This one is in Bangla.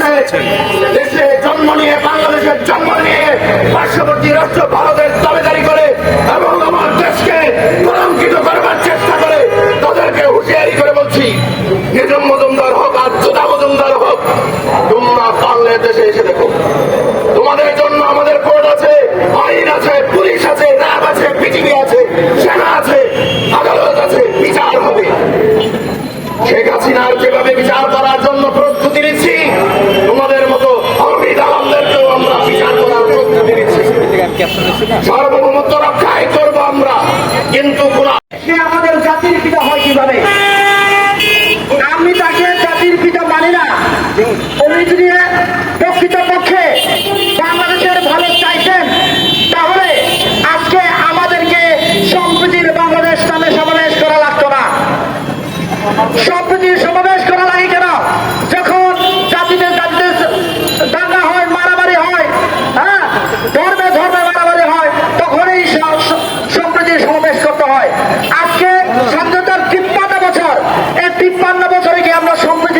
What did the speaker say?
আছে দেশে জন্ম নিয়ে, বাংলাদেশের জন্ম নিয়ে পার্শ্ববর্তী রাষ্ট্র ভারতের দাবিদারি করে এবং আমার দেশকে কলঙ্কিত করবার চেষ্টা করে, তাদেরকে হুঁশিয়ারি করে বলছি নিজম মজুমদার হোক আর জোদা মজুমদার হোক, তোমরা পারলে সার্বভৌমত্ব রক্ষাই আমরা। কিন্তু আমাদের জাতির পিতা হয় কীভাবে? আমি তাকে জাতির পিতা মানি না। প্রকৃতপক্ষে ভালো তাহলে আজকে আমাদেরকে সমাবেশ করা সমাবেশ হয়। আজকে স্বাধীনতার তিপ্পান্ন বছর। এই তিপ্পান্ন বছরে কি আমরা সঙ্গে